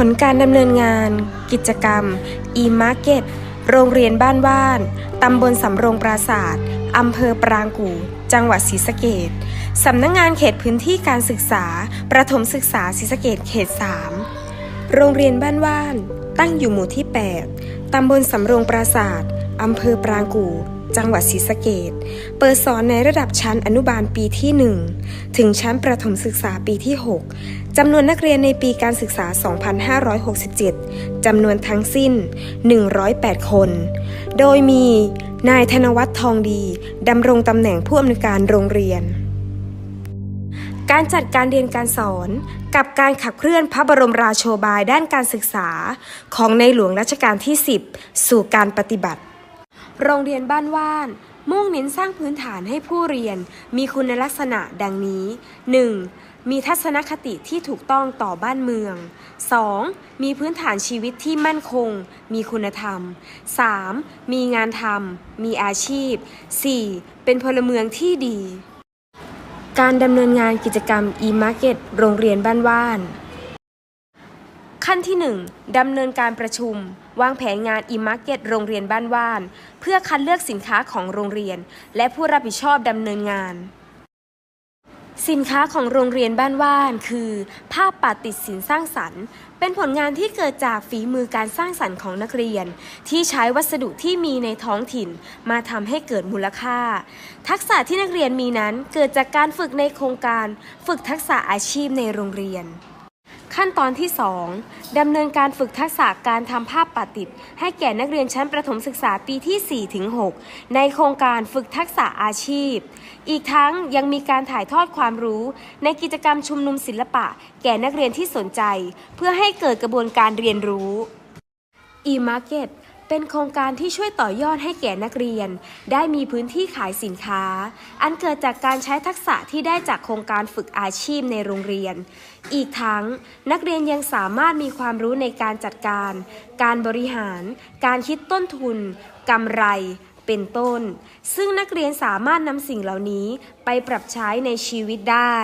ผลการดำเนินงาน กิจกรรม e-market โรงเรียนบ้านว่าน ตำบลสำโรงปราศาสตร์อำเภอปรางกู่ จังหวัดศรีสะเกดสำนักงงานเขตพื้นที่การศึกษา ประถมศึกษาศรีสะเกดเขต 3 โรงเรียนบ้านว่าน ตั้งอยู่หมู่ที่ 8 ตำบลสำโรงปราศาสตร์อำเภอปรางกู่ จังหวัดศรีสะเกดเปิดสอนในระดับชั้นอนุบาลปีที่ 1 ถึงชั้นประถมศึกษาปีที่ 6 จำนวนนักเรียนในปีการศึกษา 2567 จำนวนทั้งสิ้น 108 คน โดยมี นายธนวัฒน์ทองดีดำรงตำแหน่งผู้อำนวยการโรงเรียนการจัดการเรียนการสอนกับการขับเคลื่อนพระบรมราโชบายด้านการศึกษาของในหลวงรัชกาลที่ 10 สู่การปฏิบัติ โรงเรียนบ้านว่าน มุ่งเน้นสร้างพื้นฐานให้ผู้เรียน มีคุณลักษณะดังนี้ 1. มีทัศนคติที่ถูกต้องต่อบ้านเมือง 2. มีพื้นฐานชีวิตที่มั่นคง มีคุณธรรม 3. มีงานทำมีอาชีพ 4. เป็นพลเมืองที่ดี การดำเนินงานกิจกรรม e-market โรงเรียนบ้านว่าน ขั้นที่ 1ดำเนินการประชุม วางแผนงาน e-market โรงเรียนบ้านว่าน เพื่อคัดเลือกสินค้าของโรงเรียน และผู้รับผิดชอบดำเนินงาน สินค้าของโรงเรียนบ้านว่าน คือ ภาพปัดติดสินสร้างสรรค์ เป็นผลงานที่เกิดจากฝีมือการสร้างสรรค์ของนักเรียน ที่ใช้วัสดุที่มีในท้องถิ่น มาทำให้เกิดมูลค่า ทักษะที่นักเรียนมีนั้นเกิดจากการฝึกในโครงการ ฝึกทักษะอาชีพในโรงเรียน ขั้นตอนที่ 2ดำเนินการฝึกทักษะการทำภาพปาติดให้แก่นักเรียนชั้นประถมศึกษาปีที่4ถึง6ในโครงการฝึกทักษะอาชีพ อีกทั้งยังมีการถ่ายทอดความรู้ ในกิจกรรมชุมนุมศิลปะ แก่นักเรียนที่สนใจ เพื่อให้เกิดกระบวนการเรียนรู้ e-market เป็นโครงการที่ช่วยต่อยอดให้แก่นักเรียน ได้มีพื้นที่ขายสินค้า อันเกิดจากการใช้ทักษะที่ได้จากโครงการฝึกอาชีพในโรงเรียน อีกทั้งนักเรียนยังสามารถมีความรู้ในการจัดการ การบริหาร การคิดต้นทุนกำไร เป็นต้น ซึ่งนักเรียนสามารถนำสิ่งเหล่านี้ไปปรับใช้ในชีวิตได้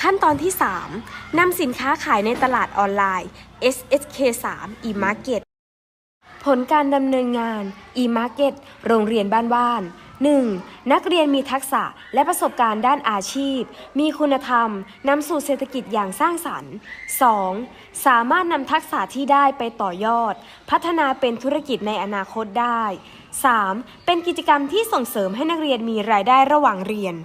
ขั้นตอนที่ 3 นำสินค้าขายในตลาดออนไลน์ SSK 3 e-market ผลการดำเนินงาน e-market โรงเรียนบ้านว่าน 1. นักเรียนมีทักษะและประสบการณ์ด้านอาชีพ มีคุณธรรมนำสู่เศรษฐกิจอย่างสร้างสรรค์ 2. สามารถนำทักษะที่ได้ไปต่อยอด พัฒนาเป็นธุรกิจในอนาคตได้ 3. เป็นกิจกรรมที่ส่งเสริมให้นักเรียนมีรายได้ระหว่างเรียน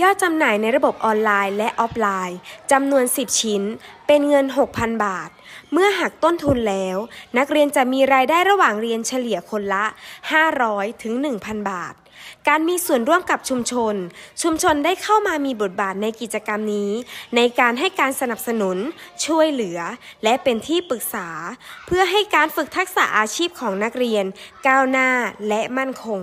ยอดจำหน่ายในระบบออนไลน์และออฟไลน์จำนวน 10 ชิ้น เป็นเงิน 6,000 บาท เมื่อหักต้นทุนแล้ว นักเรียนจะมีรายได้ระหว่างเรียนเฉลี่ยคนละ 500 ถึง 1,000 บาท การมีส่วนร่วมกับชุมชน ชุมชนได้เข้ามามีบทบาทในกิจกรรมนี้ ในการให้การสนับสนุน ช่วยเหลือ และเป็นที่ปรึกษา เพื่อให้การฝึกทักษะอาชีพของนักเรียน ก้าวหน้าและมั่นคง